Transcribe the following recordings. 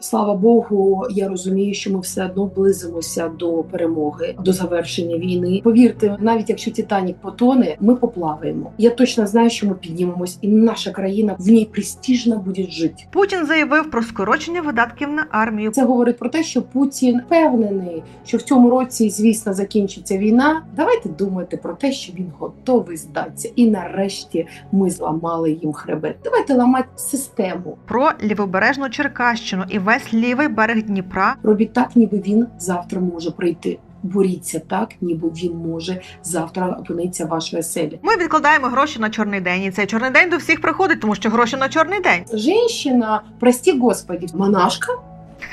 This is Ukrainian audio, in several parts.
Слава Богу, я розумію, що ми все одно близимося до перемоги, до завершення війни. Повірте, навіть якщо Титанік потоне, ми поплаваємо. Я точно знаю, що ми піднімемось, і наша країна в ній престижно буде жити. Путін заявив про скорочення видатків на армію. Це говорить про те, що Путін впевнений, що в цьому році, звісно, закінчиться війна. Давайте думати про те, що він готовий здатися, і нарешті ми зламали їм хребет. Давайте ламати систему. Про лівобережну Черкащину і весь лівий берег Дніпра. Робіть так, ніби він завтра може прийти. Боріться так, ніби він може завтра опинитися в вашій оселі. Ми відкладаємо гроші на чорний день, і цей чорний день до всіх приходить, тому що гроші на чорний день. Женщина, прості господі, монашка.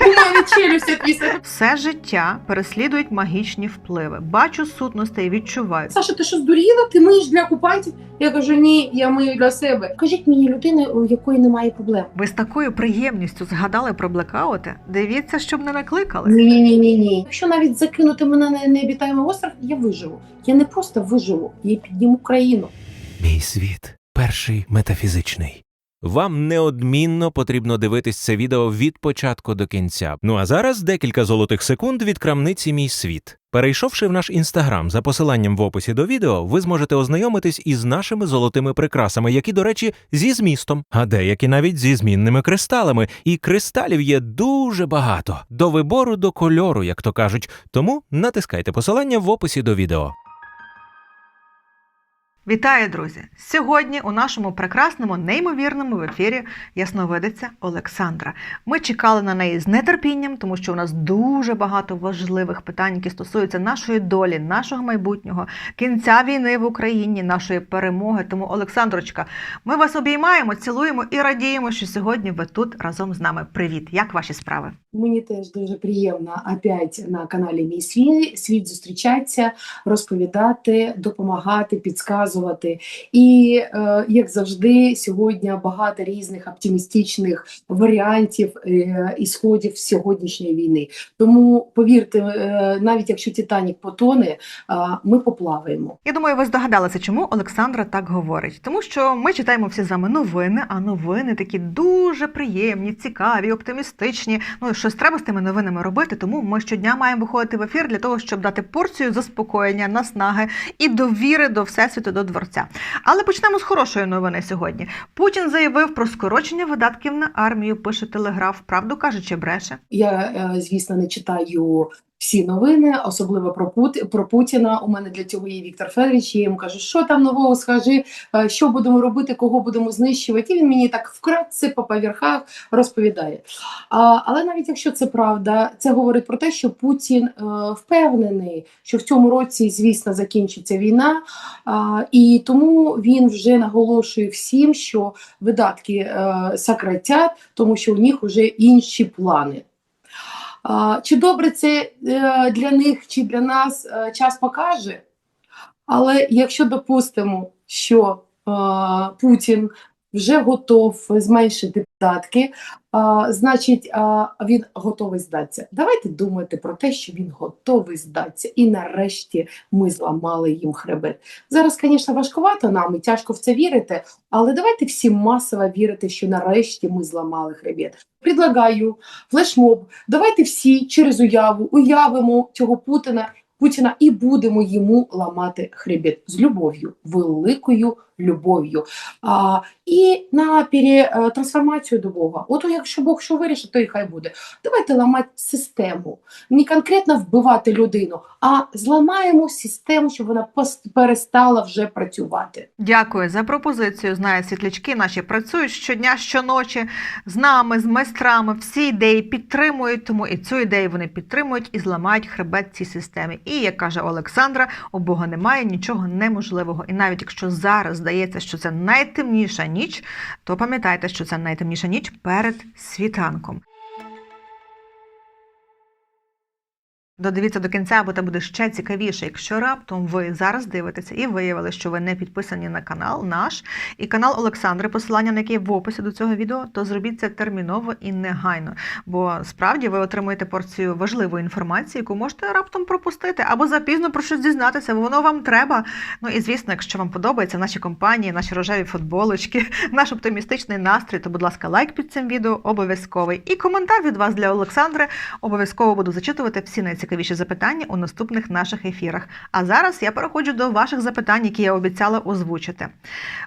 У мене челюсть відвісла. Все життя переслідують магічні впливи. Бачу сутностей, відчуваю. Саша, ти що здуріла? Ти миєш для окупантів? Я кажу, ні, я мию для себе. Кажіть мені людини, у якої немає проблем. Ви з такою приємністю згадали про блекаути? Дивіться, щоб не накликали. Ні, ні, ні, ні, ні. Якщо навіть закинути мене на необітаємий остров, я виживу. Я не просто виживу, я підніму країну. Мій світ перший метафізичний. Вам неодмінно потрібно дивитись це відео від початку до кінця. Ну а зараз декілька золотих секунд від крамниці Мій світ. Перейшовши в наш інстаграм за посиланням в описі до відео, ви зможете ознайомитись із нашими золотими прикрасами, які, до речі, зі змістом, а деякі навіть зі змінними кристалами. І кристалів є дуже багато до вибору до кольору, як то кажуть. Тому натискайте посилання в описі до відео. Вітаю, друзі! Сьогодні у нашому прекрасному, неймовірному в ефірі ясновидиця Олександра. Ми чекали на неї з нетерпінням, тому що у нас дуже багато важливих питань, які стосуються нашої долі, нашого майбутнього, кінця війни в Україні, нашої перемоги. Тому, Олександрочка, ми вас обіймаємо, цілуємо і радіємо, що сьогодні ви тут разом з нами. Привіт! Як ваші справи? Мені теж дуже приємно опять на каналі Мій світ, світ зустрічатися, розповідати, допомагати, підказувати. І е, як завжди, сьогодні багато різних оптимістичних варіантів е, ісходів сьогоднішньої війни. Тому повірте, е, навіть якщо Титанік потоне, ми поплаваємо. Я думаю, ви здогадалися, чому Олександра так говорить. Тому що ми читаємо всі з новини, а новини такі дуже приємні, цікаві, оптимістичні. Ну щось треба з тими новинами робити. Тому ми щодня маємо виходити в ефір для того, щоб дати порцію заспокоєння, наснаги і довіри до всесвіту, до дворця. Але почнемо з хорошої новини сьогодні. Путін заявив про скорочення видатків на армію. Пише телеграф. Правду кажучи, бреше? Я, е, звісно, не читаю всі новини, особливо про Пут... про Путіна. У мене для цього є Віктор Федорович. Я йому кажу, що там нового скажи, е, що будемо робити, кого будемо знищувати. І він мені так вкратце по поверхах розповідає. А, але навіть якщо це правда, це говорить про те, що Путін е, впевнений, що в цьому році, звісно, закінчиться війна, а, і тому він вже наголошує всім, що видатки е, сократять, тому що у них вже інші плани. Чи добре це е, для них, чи для нас е, час покаже? Але якщо допустимо, що е, Путін вже готов зменшити податки, а, значить а, він готовий здатися. Давайте думати про те, що він готовий здатися, і нарешті ми зламали їм хребет. Зараз, звісно, важкувато нам і тяжко в це вірити, але давайте всі масово вірити, що нарешті ми зламали хребет. Предлагаю флешмоб. Давайте всі через уяву уявимо цього Путіна. Путіна і будемо йому ламати хребет з любов'ю, великою любов'ю. А, і на пере, трансформацію до Бога. От якщо Бог що вирішить, то і хай буде. Давайте ламати систему. Не конкретно вбивати людину, а зламаємо систему, щоб вона перестала вже працювати. Дякую за пропозицію. Знаю, світлячки наші працюють щодня, щоночі з нами, з майстрами. Всі ідеї підтримують, тому і цю ідею вони підтримують і зламають хребет цій системі. І як каже Олександра, у Бога немає нічого неможливого. І навіть якщо зараз здається, що це найтемніша ніч, то пам'ятайте, що це найтемніша ніч перед світанком. Додивіться до кінця, бо це буде ще цікавіше. Якщо раптом ви зараз дивитеся і виявили, що ви не підписані на канал наш і канал Олександри, посилання на який в описі до цього відео, то зробіть це терміново і негайно. Бо справді ви отримуєте порцію важливої інформації, яку можете раптом пропустити або запізно про щось дізнатися, бо воно вам треба. Ну і звісно, якщо вам подобаються наші компанії, наші рожеві футболочки, наш оптимістичний настрій, то, будь ласка, лайк під цим відео обов'язковий. І коментар від вас для Олександри. Обов'язково буду зачитувати всі найцікавіші запитання у наступних наших ефірах. А зараз я переходжу до ваших запитань, які я обіцяла озвучити.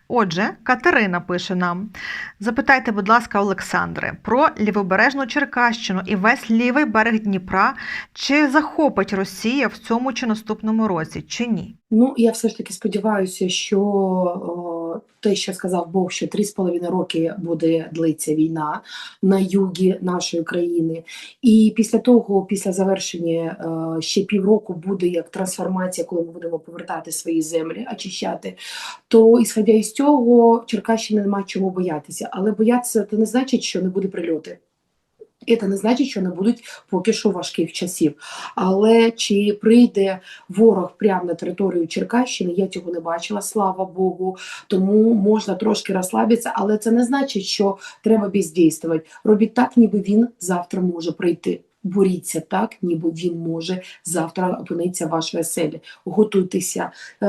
Отже, Катерина пише нам: запитайте, будь ласка, Олександре, про лівобережну Черкащину і весь лівий берег Дніпра, чи захопить Росія в цьому чи наступному році, чи ні? Ну, я все ж таки сподіваюся, що те, що сказав Бог, що три з половиною роки буде длиться війна на югі нашої країни, і після того, після завершення е, ще півроку буде як трансформація, коли ми будемо повертати свої землі, очищати. То ісходя із цього, Черкащини немає чого боятися, але боятися це не значить, що не буде прильоти. І Це не значить, що не будуть поки що важких часів. Але чи прийде ворог прямо на територію Черкащини, я цього не бачила, слава Богу. Тому можна трошки розслабитися, але це не значить, що треба бездійствувати. Робіть так, ніби він завтра може прийти. Боріться так, ніби він може завтра опинитися в вашій оселі. Готуйтеся, е,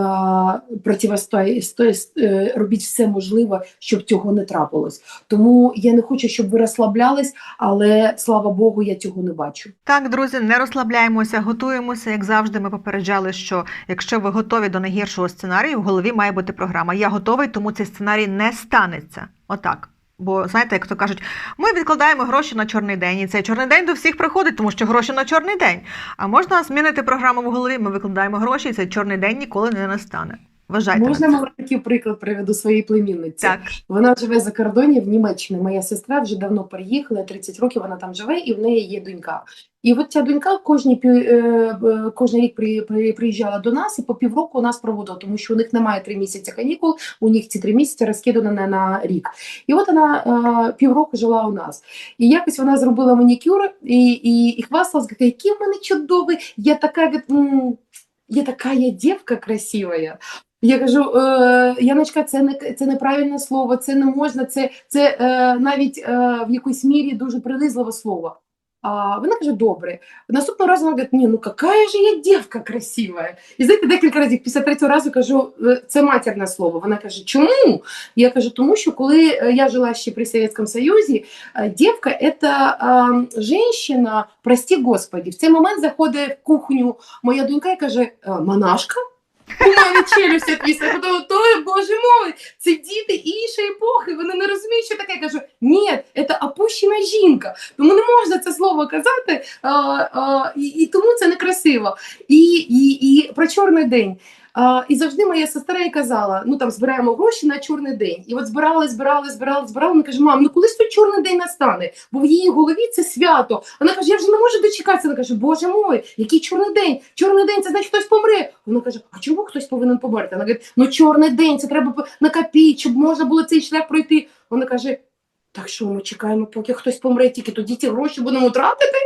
е, робіть все можливе, щоб цього не трапилось. Тому я не хочу, щоб ви розслаблялись, але слава Богу, я цього не бачу. Так, друзі, не розслабляємося, готуємося. Як завжди, ми попереджали, що якщо ви готові до найгіршого сценарію, в голові має бути програма. Я готовий, тому цей сценарій не станеться. Отак. Бо знаєте, як то кажуть, ми відкладаємо гроші на чорний день, і цей чорний день до всіх приходить, тому що гроші на чорний день. А можна змінити програму в голові. Ми викладаємо гроші, і цей чорний день ніколи не настане. Вважайте. Можна на маленький приклад приведу своєї племінниці. Так. Вона живе за кордоні в Німеччині. Моя сестра вже давно переїхала, 30 років вона там живе, і в неї є донька. І от ця донька кожні е, кожен рік при, при, приїжджала до нас і по півроку у нас проводила, тому що у них немає три місяці канікул, у них ці три місяці розкидані на, на рік. І от вона е, півроку жила у нас. І якось вона зробила манікюр і, і, і хвасталась, каже, який в мене чудовий, я така, говорить, я така я дівка красива. Я кажу, е, Яночка, це не це неправильне слово, це не можна, це, це е, навіть е, в якійсь мірі дуже принизливе слово. А вона каже, добре. Наступного разу вона говорить, ні, ну какая же я дівка красива. І знаєте, декілька разів після третього разу кажу, «Е, це матірне слово. Вона каже, чому? Я кажу, тому що коли е, я жила ще при Совєтському Союзі, е, дівка – це жінка, прости Господи. В цей момент заходить в кухню моя донька і каже, «Е, монашка? У мене челюсть відвісла. Я то, боже мой, це діти іншої епохи, вони не розуміють, що таке. Я кажу, ні, це опущена жінка. Тому не можна це слово казати, а, а, і, і тому це некрасиво. І, і, і про чорний день. І завжди моя сестра їй казала: ну там збираємо гроші на чорний день. І от збирали, збирали, збирали, збирали. Вона каже, мам, ну колись той чорний день настане, бо в її голові це свято. Вона каже, я вже не можу дочекатися. Вона каже, Боже мой, який чорний день? Чорний день це значить хтось помре. Вона каже, а чому хтось повинен померти? Вона каже, ну чорний день, це треба накопити, щоб можна було цей шлях пройти. Вона каже. Так що ми чекаємо, поки хтось помре, тільки тоді ці гроші будемо тратити.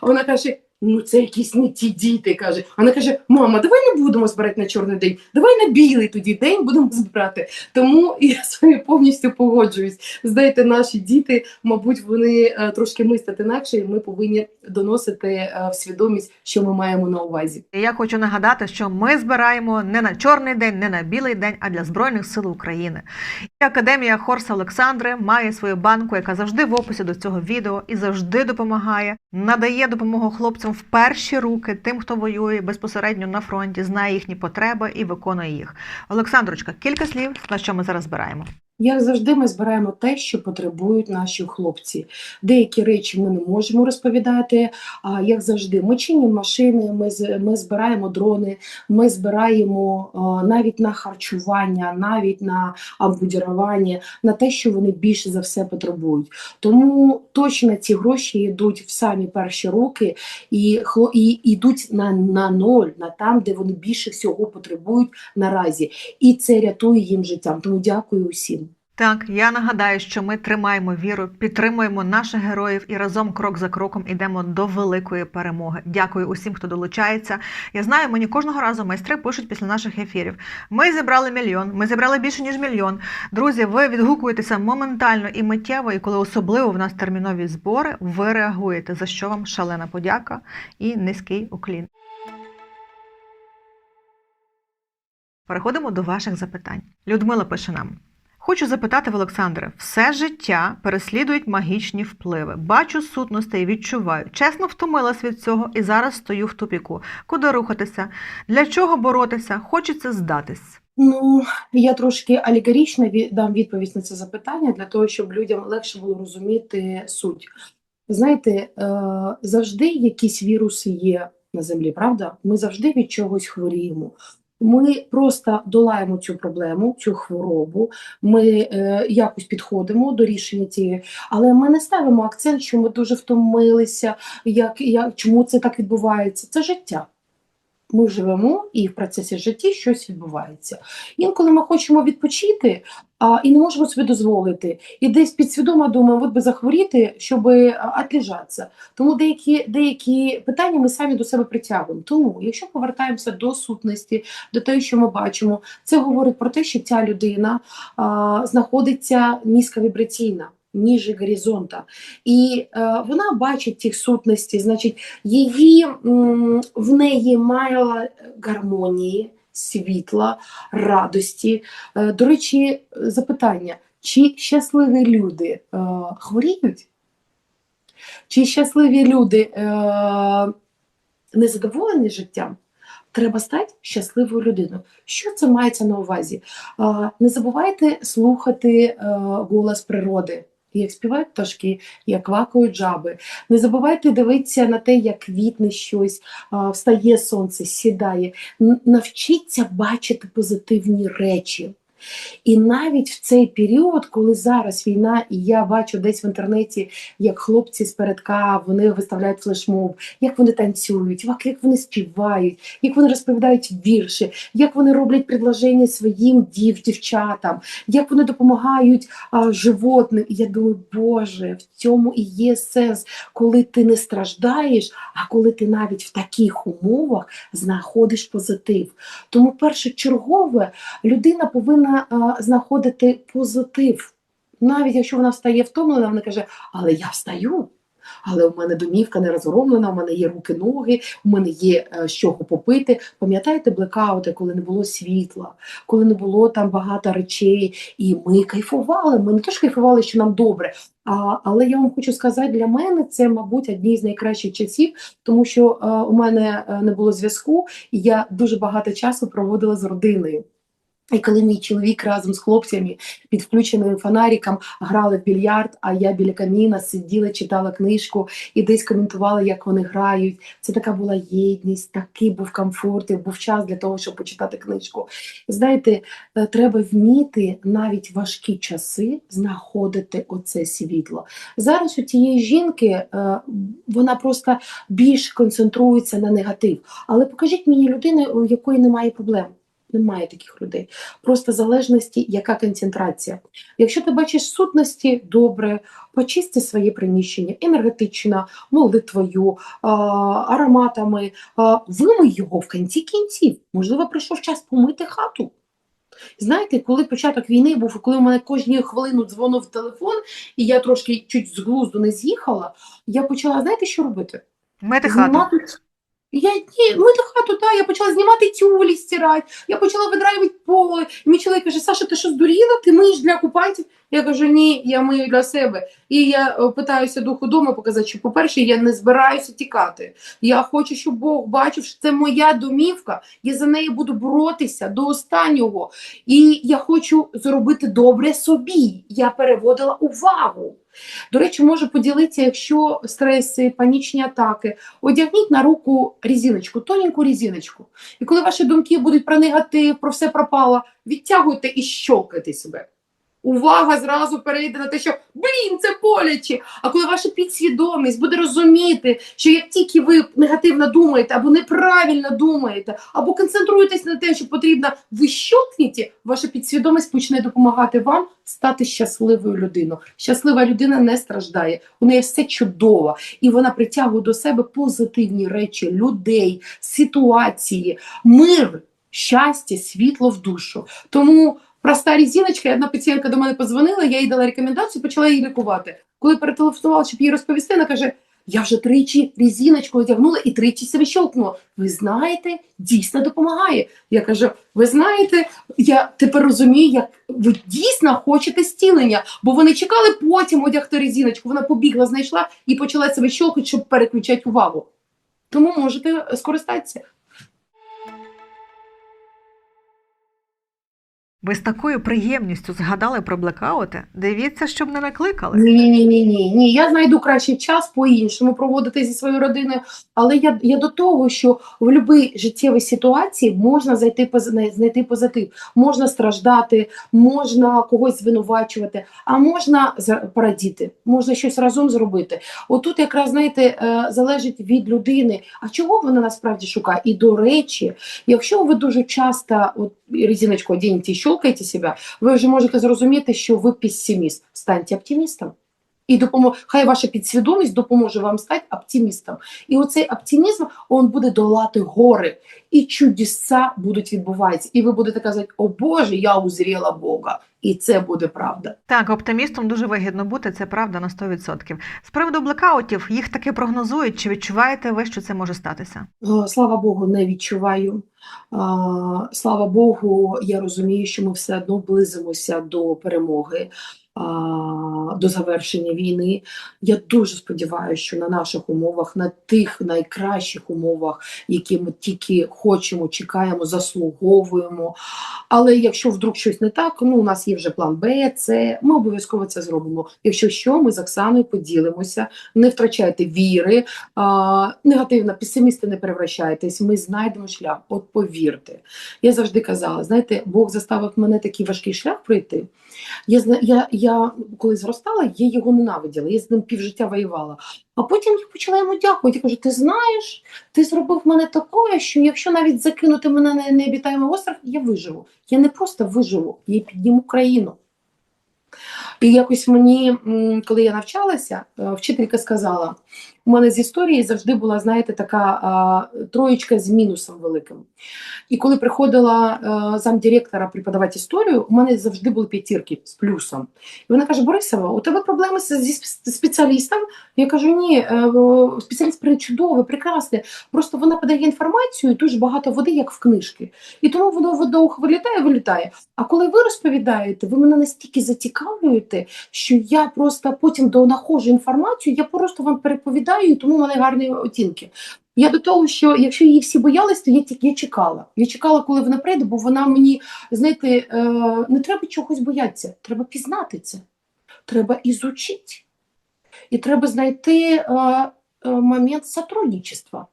А вона каже: ну це якісь не ті діти. каже. Вона каже: Мама, давай не будемо збирати на чорний день, давай на білий тоді день будемо збирати. Тому я з вами повністю погоджуюсь. Знаєте, наші діти, мабуть, вони е, трошки мислять інакше, і ми повинні доносити е, в свідомість, що ми маємо на увазі. Я хочу нагадати, що ми збираємо не на чорний день, не на білий день, а для Збройних сил України. І Академія Хорса Олександри має свою банку, яка завжди в описі до цього відео і завжди допомагає, надає допомогу хлопцям в перші руки, тим, хто воює безпосередньо на фронті, знає їхні потреби і виконує їх. Олександрочка, кілька слів, на що ми зараз збираємо. Як завжди, ми збираємо те, що потребують наші хлопці. Деякі речі ми не можемо розповідати. А як завжди, ми чинимо машини, ми, ми збираємо дрони, ми збираємо а, навіть на харчування, навіть на амбудірування, на те, що вони більше за все потребують. Тому точно ці гроші йдуть в самі перші роки і, і йдуть на, на ноль, на там, де вони більше всього потребують наразі. І це рятує їм життя. Тому дякую усім. Так, я нагадаю, що ми тримаємо віру, підтримуємо наших героїв і разом крок за кроком йдемо до великої перемоги. Дякую усім, хто долучається. Я знаю, мені кожного разу майстри пишуть після наших ефірів. Ми зібрали мільйон, ми зібрали більше ніж мільйон. Друзі, ви відгукуєтеся моментально і миттєво, і коли особливо в нас термінові збори, ви реагуєте. За що вам шалена подяка і низький уклін. Переходимо до ваших запитань. Людмила пише нам. Хочу запитати в Олександре, все життя переслідують магічні впливи. Бачу сутностей, відчуваю. Чесно втомилась від цього і зараз стою в тупіку. Куди рухатися? Для чого боротися? Хочеться здатись. Ну, я трошки алегорічно дам відповідь на це запитання для того, щоб людям легше було розуміти суть. Знаєте, е, завжди якісь віруси є на землі, правда? Ми завжди від чогось хворіємо. Ми просто долаємо цю проблему, цю хворобу. Ми е, якось підходимо до рішення цієї, але ми не ставимо акцент, що ми дуже втомилися, як, як, чому це так відбувається. Це життя. Ми живемо і в процесі житті щось відбувається. Інколи ми хочемо відпочити а, і не можемо собі дозволити. І десь підсвідомо думаємо, от би захворіти, щоб відлежатися. Тому деякі, деякі питання ми самі до себе притягуємо. Тому, якщо повертаємося до сутності, до того, що ми бачимо, це говорить про те, що ця людина а, знаходиться низьковібраційна. Ніже горизонта, і е, вона бачить ті сутності, значить, її м, в неї мало гармонії, світла, радості. Е, До речі, запитання: чи щасливі люди е, хворіють? Чи щасливі люди е, незадоволені життям? Треба стати щасливою людиною. Що це мається на увазі? Не забувайте слухати голос природи. Як співають пташки, як квакають жаби. Не забувайте дивитися на те, як квітне щось, встає сонце, сідає. Навчіться бачити позитивні речі. І навіть в цей період, коли зараз війна, і я бачу десь в інтернеті, як хлопці з передка вони виставляють флешмоб, як вони танцюють, як, вони співають, як вони розповідають вірші, як вони роблять предложення своїм дів, дівчатам, як вони допомагають а, животним. І я думаю, Боже, в цьому і є сенс, коли ти не страждаєш, а коли ти навіть в таких умовах знаходиш позитив. Тому першочергове людина повинна а, знаходити позитив. Навіть якщо вона встає втомлена, вона каже, але я встаю. Але у мене домівка не розгромлена, у мене є руки, ноги, у мене є е, з чого попити. Пам'ятаєте блекаути, коли не було світла, коли не було там багато речей, і ми кайфували. Ми не теж кайфували, що нам добре. А, але я вам хочу сказати, для мене це, мабуть, одні з найкращих часів, тому що е, у мене е, не було зв'язку, і я дуже багато часу проводила з родиною. І коли мій чоловік разом з хлопцями під включеним фонариком грали в більярд, а я біля каміна сиділа, читала книжку і десь коментувала, як вони грають. Це така була єдність, такий був комфорт, і був час для того, щоб почитати книжку. Знаєте, е, треба вміти навіть важкі часи знаходити оце світло. Зараз у тієї жінки е, вона просто більш концентрується на негатив. Але покажіть мені людину, у якої немає проблем. Немає таких людей. Просто залежності, яка концентрація. Якщо ти бачиш сутності, добре, почисти своє приміщення енергетично, молитвою, ароматами, вимий його в кінці кінців. Можливо, прийшов час помити хату. Знаєте, коли початок війни був, коли у мене кожну хвилину дзвонив телефон, і я трошки чуть з глузду не з'їхала, я почала, знаєте, що робити? Мити хату. Я ні, мити хату, так, я почала знімати тюлі, стирати, я почала видраювати поле. І мій чоловік каже, Саша, ти що здуріла? Ти миєш для окупантів? Я кажу, ні, я мию для себе. І я е, питаюся духу дому показати, що, по-перше, я не збираюся тікати. Я хочу, щоб Бог бачив, що це моя домівка, я за неї буду боротися до останнього. І я хочу зробити добре собі. Я переводила увагу. До речі, можу поділитися, якщо стреси, панічні атаки, одягніть на руку різиночку, тоненьку різиночку. І коли ваші думки будуть про негатив, про все пропало, відтягуйте і щолкайте себе. Увага зразу перейде на те, що блін, це боляче. А коли ваша підсвідомість буде розуміти, що як тільки ви негативно думаєте, або неправильно думаєте, або концентруєтесь на те, що потрібно, ви щокнете, ваша підсвідомість почне допомагати вам стати щасливою людиною. Щаслива людина не страждає, у неї все чудово, і вона притягує до себе позитивні речі, людей, ситуації, мир, щастя, світло в душу. Тому проста різіночка, одна пацієнтка до мене подзвонила, я їй дала рекомендацію, почала її лікувати. Коли перетелефонувала, щоб їй розповісти, вона каже: я вже тричі різіночку одягнула і тричі себе щелкнула. Ви знаєте, дійсно допомагає. Я кажу: ви знаєте, я тепер розумію, як ви дійсно хочете стілення, бо вони чекали потім одягти резиночку. Вона побігла, знайшла і почала себе щелкати, щоб переключати увагу. Тому можете скористатися. Ви з такою приємністю згадали про блекаути? Дивіться, щоб не накликали. Ні, ні, ні, ні, ні. Я знайду кращий час по-іншому проводити зі своєю родиною. Але я, я до того, що в будь-якій життєвій ситуації можна зайти знайти позитив, можна страждати, можна когось звинувачувати, а можна порадіти, можна щось разом зробити. Отут, якраз знаєте, е, залежить від людини, а чого вона насправді шукає. І до речі, якщо ви дуже часто от, резиночку одінете і щелкаєте себе, ви вже можете зрозуміти, що ви песиміст. Станьте оптимістом. І допомо... хай ваша підсвідомість допоможе вам стати оптимістом. І оцей оптимізм він буде долати гори, і чудеса будуть відбуватися. І ви будете казати: О Боже, я узріла Бога. І це буде правда. Так, оптимістом дуже вигідно бути, це правда на 100%. З приводу блекаутів, їх таки прогнозують. Чи відчуваєте ви, що це може статися? Е, Слава Богу, не відчуваю. Слава Богу, я розумію, що ми все одно близимося до перемоги, а, до завершення війни. Я дуже сподіваюся, що на наших умовах, на тих найкращих умовах, які ми тільки хочемо, чекаємо, заслуговуємо. Але якщо вдруг щось не так, ну у нас є вже план Б, С, ми обов'язково це зробимо. Якщо що, ми з Оксаною поділимося, не втрачайте віри, а, негативно, песимісти не перевращайтесь, ми знайдемо шлях. От повірте. Я завжди казала, знаєте, Бог заставив мене такий важкий шлях пройти. Я, я, я коли зростала, я його ненавиділа, я з ним півжиття воювала. А потім я почала йому дякувати. Я кажу: ти знаєш, ти зробив мене такою, що якщо навіть закинути мене на необітаємий остров, я виживу. Я не просто виживу, я підніму країну. І якось мені, коли я навчалася, е, вчителька сказала: у мене з історії завжди була, знаєте, така а, троєчка з мінусом великим. І коли приходила е, замдиректора преподавати історію, у мене завжди були п'ятірки з плюсом. І вона каже: Борисова, у тебе проблеми зі спеціалістом? Я кажу: ні, е, спеціаліст причудовий, прекрасний. Просто вона подає інформацію, дуже багато води, як в книжки. І тому воно водох вилітає, вилітає. А коли ви розповідаєте, ви мене настільки зацікавлюєте, що я просто потім донаходжу інформацію, я просто вам переповідаю, і тому в мене гарні оцінки. Я до того, що якщо її всі боялись, то я тільки чекала. Я чекала, коли вона прийде, бо вона мені, знаєте, е, не треба чогось боятися, треба пізнати це, треба ізучити. І треба знайти е, е, момент сотрудничества.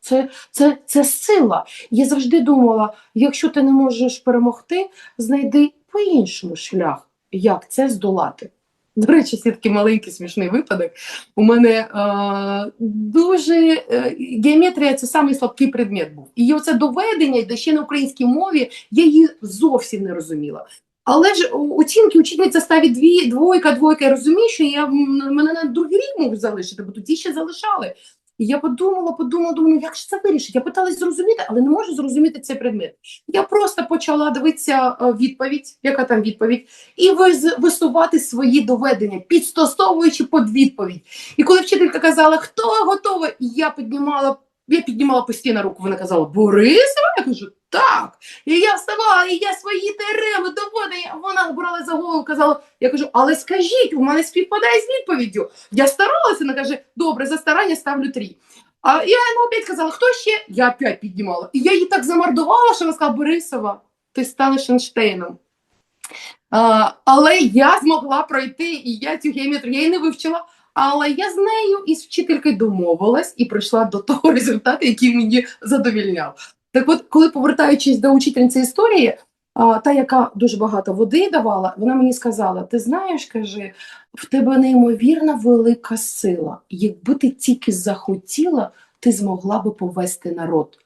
Це, це, це сила. Я завжди думала, якщо ти не можеш перемогти, знайди по-іншому шлях, як це здолати. До речі, це такий маленький смішний випадок. У мене е, дуже е, геометрія це самий слабкий предмет був. І оце доведення, де ще на українській мові, я її зовсім не розуміла. Але ж оцінки учительниця ставить дві, двойка, двойка. Я розумію, що я, мене на другий рік можуть залишити, бо тоді ще залишали. І я подумала, подумала, думаю, ну як ж це вирішити? Я питалась зрозуміти, але не можу зрозуміти цей предмет. Я просто почала дивитися е, відповідь, яка там відповідь, і висувати свої доведення, підстосовуючи під відповідь. І коли вчителька казала, хто готовий, я піднімала, я піднімала постійно руку. Вона казала, Борисова? Я кажу, так. І я вставала, і я свої теореми, доводення. Вона брала за голову, казала, я кажу, але скажіть, у мене співпадає з відповіддю. Я старалася, вона каже, добре, за старання ставлю три. А я йому опять казала, хто ще? Я опять піднімала. І я її так замордувала, що вона сказала, Борисова, ти станеш Ейнштейном. А, але я змогла пройти, і я цю геометрію я її не вивчила. Але я з нею і з вчителькою домовилась і прийшла до того результату, який мені задовільняв. Так от, коли повертаючись до учительниці історії, та, яка дуже багато води давала, вона мені сказала: ти знаєш, каже, в тебе неймовірна велика сила. Якби ти тільки захотіла, ти змогла би повести народ.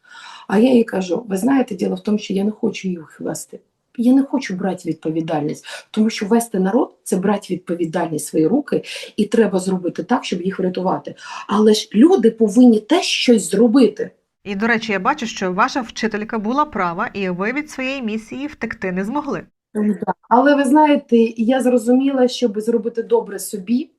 А я їй кажу: ви знаєте, діло в тому, що я не хочу їх вести. Я не хочу брати відповідальність, тому що вести народ це брати відповідальність в свої руки, і треба зробити так, щоб їх врятувати. Але ж люди повинні теж щось зробити. І до речі, я бачу, що ваша вчителька була права, і ви від своєї місії втекти не змогли. Але ви знаєте, я зрозуміла, щоб зробити добре собі,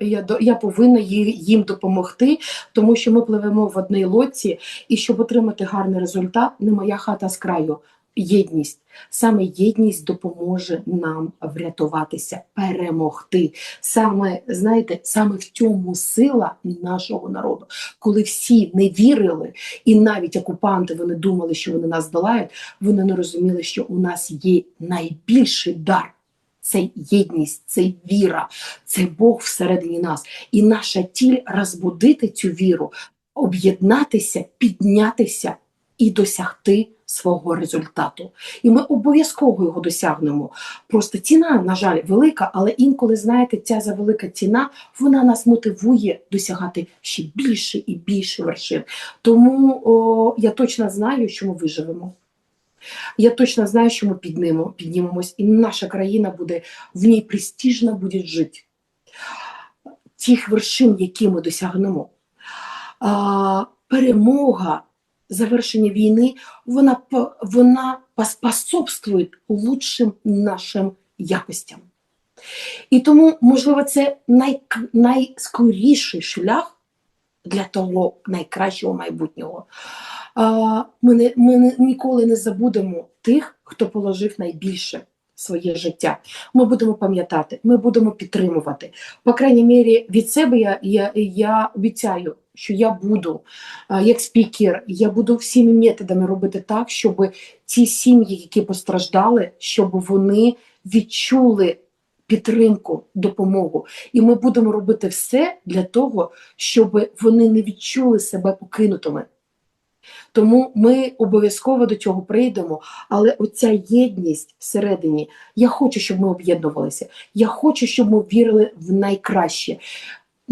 я, до- я повинна їм допомогти, тому що ми пливемо в одній лодці, і щоб отримати гарний результат, не моя хата з краю. Єдність. Саме єдність допоможе нам врятуватися, перемогти. Саме, знаєте, саме в цьому сила нашого народу. Коли всі не вірили, і навіть окупанти вони думали, що вони нас долають, вони не розуміли, що у нас є найбільший дар. Це єдність, це віра, це Бог всередині нас. І наша тіль розбудити цю віру, об'єднатися, піднятися і досягти свого результату. І ми обов'язково його досягнемо. Просто ціна, на жаль, велика, але інколи, знаєте, ця за велика ціна вона нас мотивує досягати ще більше і більше вершин. Тому о, я точно знаю, що ми виживемо. Я точно знаю, що ми піднімемо, піднімемось, і наша країна буде в ній престижно буде жити. Тих вершин, які ми досягнемо. А, перемога, завершення війни, вона, вона поспособствує лучшим нашим якостям. І тому, можливо, це най, найскоріший шлях для того найкращого майбутнього. Ми, не, ми ніколи не забудемо тих, хто положив найбільше своє життя. Ми будемо пам'ятати, ми будемо підтримувати. По крайній мірі, від себе я, я, я обіцяю, що я буду як спікер, я буду всіми методами робити так, щоб ті сім'ї, які постраждали, щоб вони відчули підтримку, допомогу. І ми будемо робити все для того, щоб вони не відчули себе покинутими. Тому ми обов'язково до цього прийдемо, але оця єдність всередині, я хочу, щоб ми об'єднувалися. Я хочу, щоб ми вірили в найкраще.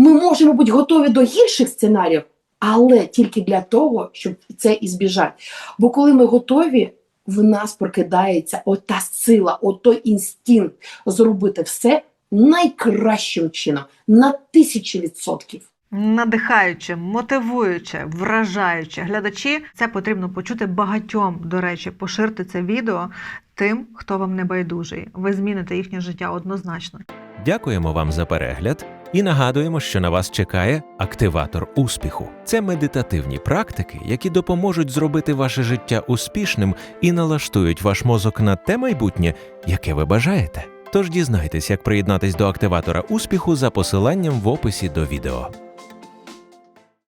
Ми можемо бути готові до гірших сценаріїв, але тільки для того, щоб це ізбіжати. Бо коли ми готові, в нас прокидається ота сила, отой інстинкт зробити все найкращим чином на тисячі відсотків. Надихаюче, мотивуюче, вражаюче. Глядачі, це потрібно почути багатьом. До речі, поширте це відео тим, хто вам не байдужий. Ви зміните їхнє життя однозначно. Дякуємо вам за перегляд і нагадуємо, що на вас чекає активатор успіху. Це медитативні практики, які допоможуть зробити ваше життя успішним і налаштують ваш мозок на те майбутнє, яке ви бажаєте. Тож дізнайтесь, як приєднатись до активатора успіху за посиланням в описі до відео.